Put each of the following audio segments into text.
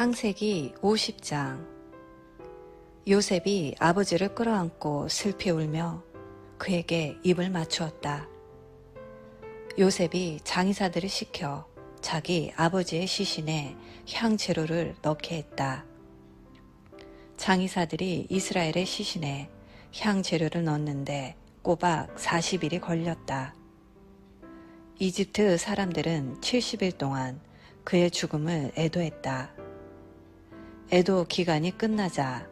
창세기 50장 요셉이 아버지를 끌어안고 슬피 울며 그에게 입을 맞추었다. 요셉이 장의사들을 시켜 자기 아버지의 시신에 향 재료를 넣게 했다. 장의사들이 이스라엘의 시신에 향 재료를 넣었는데 꼬박 40일이 걸렸다. 이집트 사람들은 70일 동안 그의 죽음을 애도했다. 애도 기간이 끝나자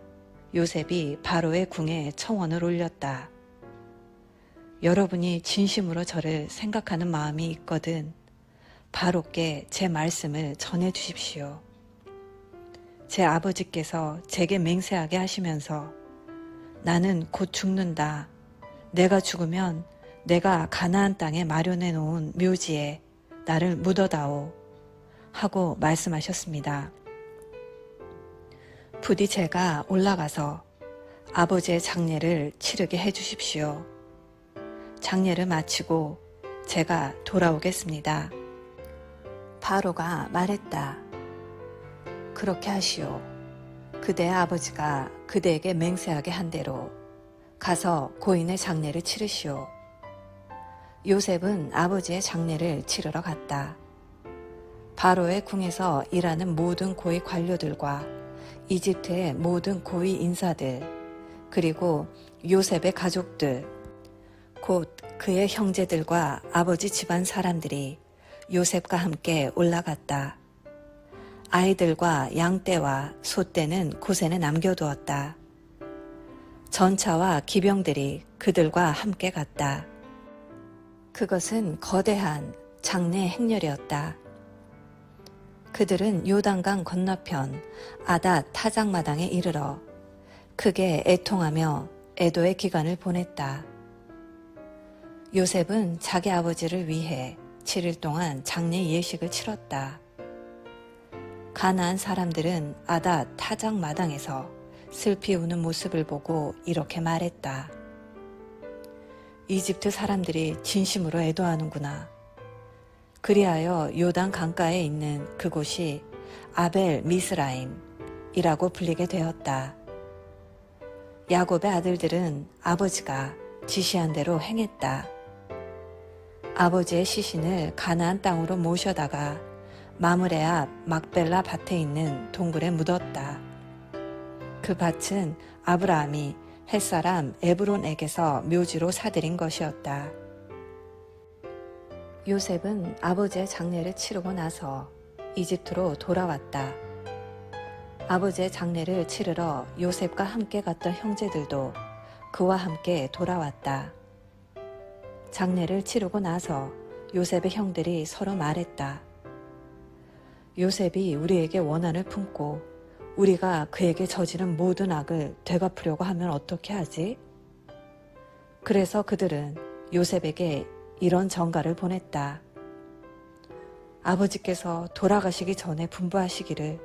요셉이 바로의 궁에 청원을 올렸다. 여러분이 진심으로 저를 생각하는 마음이 있거든 바로께 제 말씀을 전해 주십시오. 제 아버지께서 제게 맹세하게 하시면서 나는 곧 죽는다. 내가 죽으면 내가 가나안 땅에 마련해 놓은 묘지에 나를 묻어다오. 하고 말씀하셨습니다. 부디 제가 올라가서 아버지의 장례를 치르게 해 주십시오. 장례를 마치고 제가 돌아오겠습니다. 바로가 말했다. 그렇게 하시오. 그대의 아버지가 그대에게 맹세하게 한 대로 가서 고인의 장례를 치르시오. 요셉은 아버지의 장례를 치르러 갔다. 바로의 궁에서 일하는 모든 고위 관료들과 이집트의 모든 고위 인사들, 그리고 요셉의 가족들, 곧 그의 형제들과 아버지 집안 사람들이 요셉과 함께 올라갔다. 아이들과 양떼와 소떼는 고센에 남겨두었다. 전차와 기병들이 그들과 함께 갔다. 그것은 거대한 장례 행렬이었다. 그들은 요단강 건너편 아닷 타작마당에 이르러 크게 애통하며 애도의 기간을 보냈다. 요셉은 자기 아버지를 위해 7일 동안 장례 예식을 치렀다. 가나안 사람들은 아닷 타작마당에서 슬피 우는 모습을 보고 이렇게 말했다. 이집트 사람들이 진심으로 애도하는구나. 그리하여 요단 강가에 있는 그곳이 아벨 미스라임이라고 불리게 되었다. 야곱의 아들들은 아버지가 지시한 대로 행했다. 아버지의 시신을 가나안 땅으로 모셔다가 마므레 앞 막벨라 밭에 있는 동굴에 묻었다. 그 밭은 아브라함이 햇사람 에브론에게서 묘지로 사들인 것이었다. 요셉은 아버지의 장례를 치르고 나서 이집트로 돌아왔다. 아버지의 장례를 치르러 요셉과 함께 갔던 형제들도 그와 함께 돌아왔다. 장례를 치르고 나서 요셉의 형들이 서로 말했다. 요셉이 우리에게 원한을 품고 우리가 그에게 저지른 모든 악을 되갚으려고 하면 어떻게 하지? 그래서 그들은 요셉에게 이런 전가를 보냈다. 아버지께서 돌아가시기 전에 분부하시기를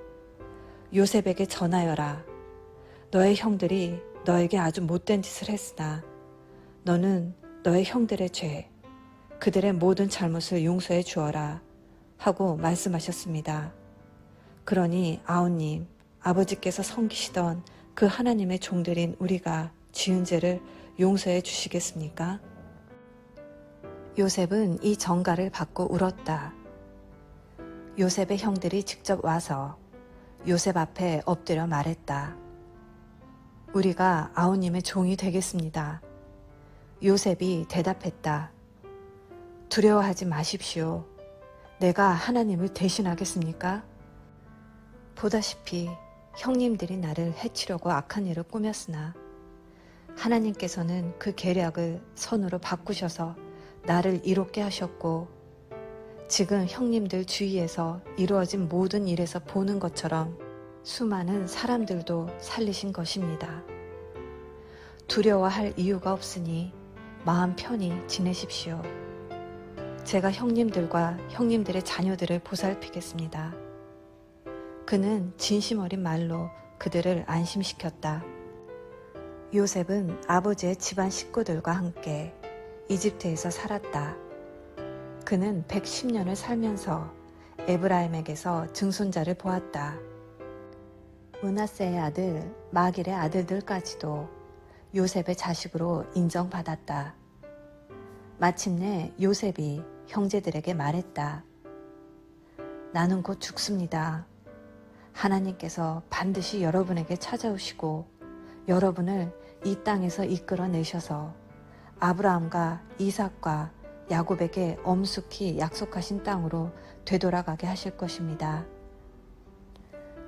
요셉에게 전하여라. 너의 형들이 너에게 아주 못된 짓을 했으나 너는 너의 형들의 죄, 그들의 모든 잘못을 용서해 주어라 하고 말씀하셨습니다. 그러니 아우님, 아버지께서 섬기시던 그 하나님의 종들인 우리가 지은 죄를 용서해 주시겠습니까? 요셉은 이 정가를 받고 울었다. 요셉의 형들이 직접 와서 요셉 앞에 엎드려 말했다. 우리가 아우님의 종이 되겠습니다. 요셉이 대답했다. 두려워하지 마십시오. 내가 하나님을 대신하겠습니까? 보다시피 형님들이 나를 해치려고 악한 일을 꾸몄으나 하나님께서는 그 계략을 선으로 바꾸셔서 나를 이롭게 하셨고 지금 형님들 주위에서 이루어진 모든 일에서 보는 것처럼 수많은 사람들도 살리신 것입니다. 두려워할 이유가 없으니 마음 편히 지내십시오. 제가 형님들과 형님들의 자녀들을 보살피겠습니다. 그는 진심 어린 말로 그들을 안심시켰다. 요셉은 아버지의 집안 식구들과 함께 이집트에서 살았다. 그는 110년을 살면서 에브라임에게서 증손자를 보았다. 문하세의 아들 마길의 아들들까지도 요셉의 자식으로 인정받았다. 마침내 요셉이 형제들에게 말했다. 나는 곧 죽습니다. 하나님께서 반드시 여러분에게 찾아오시고 여러분을 이 땅에서 이끌어내셔서 아브라함과 이삭과 야곱에게 엄숙히 약속하신 땅으로 되돌아가게 하실 것입니다.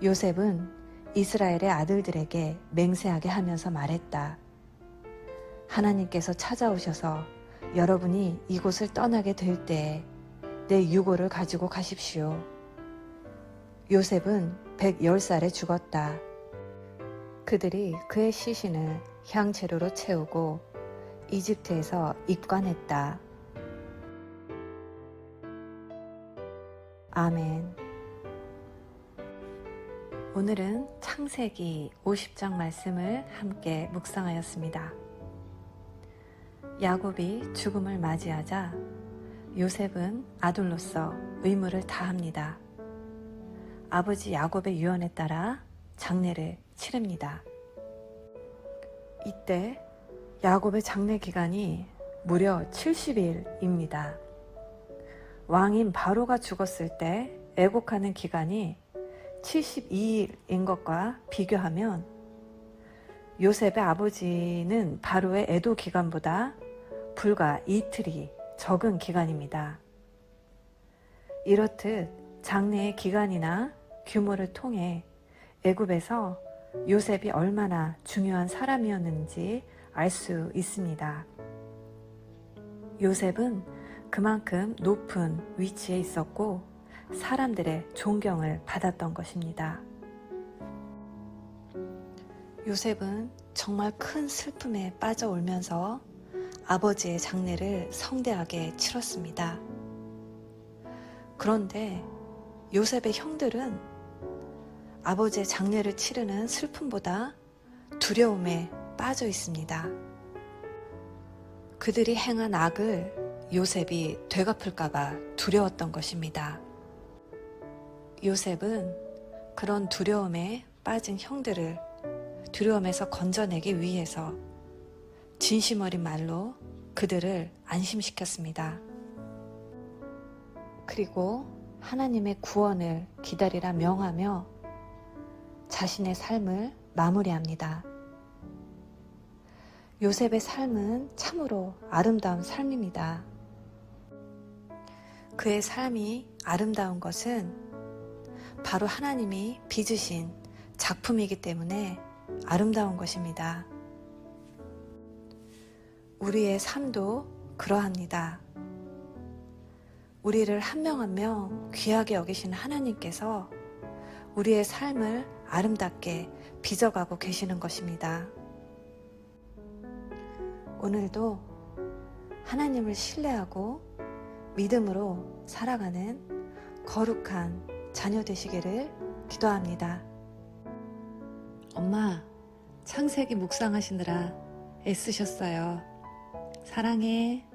요셉은 이스라엘의 아들들에게 맹세하게 하면서 말했다. 하나님께서 찾아오셔서 여러분이 이곳을 떠나게 될 때에 내 유고를 가지고 가십시오. 요셉은 110살에 죽었다. 그들이 그의 시신을 향재료로 채우고 이집트에서 입관했다. 아멘. 오늘은 창세기 50장 말씀을 함께 묵상하였습니다. 야곱이 죽음을 맞이하자 요셉은 아들로서 의무를 다합니다. 아버지 야곱의 유언에 따라 장례를 치릅니다. 이때 야곱의 장례 기간이 무려 70일입니다. 왕인 바로가 죽었을 때 애곡하는 기간이 72일인 것과 비교하면 요셉의 아버지는 바로의 애도 기간보다 불과 이틀이 적은 기간입니다. 이렇듯 장래의 기간이나 규모를 통해 애굽에서 요셉이 얼마나 중요한 사람이었는지 알 수 있습니다. 요셉은 그만큼 높은 위치에 있었고 사람들의 존경을 받았던 것입니다. 요셉은 정말 큰 슬픔에 빠져 울면서 아버지의 장례를 성대하게 치렀습니다. 그런데 요셉의 형들은 아버지의 장례를 치르는 슬픔보다 두려움에 빠져 있습니다. 그들이 행한 악을 요셉이 되갚을까봐 두려웠던 것입니다. 요셉은 그런 두려움에 빠진 형들을 두려움에서 건져내기 위해서 진심 어린 말로 그들을 안심시켰습니다. 그리고 하나님의 구원을 기다리라 명하며 자신의 삶을 마무리합니다. 요셉의 삶은 참으로 아름다운 삶입니다. 그의 삶이 아름다운 것은 바로 하나님이 빚으신 작품이기 때문에 아름다운 것입니다. 우리의 삶도 그러합니다. 우리를 한 명 한 명 귀하게 여기시는 하나님께서 우리의 삶을 아름답게 빚어가고 계시는 것입니다. 오늘도 하나님을 신뢰하고 믿음으로 살아가는 거룩한 자녀 되시기를 기도합니다. 엄마, 창세기 묵상하시느라 애쓰셨어요. 사랑해.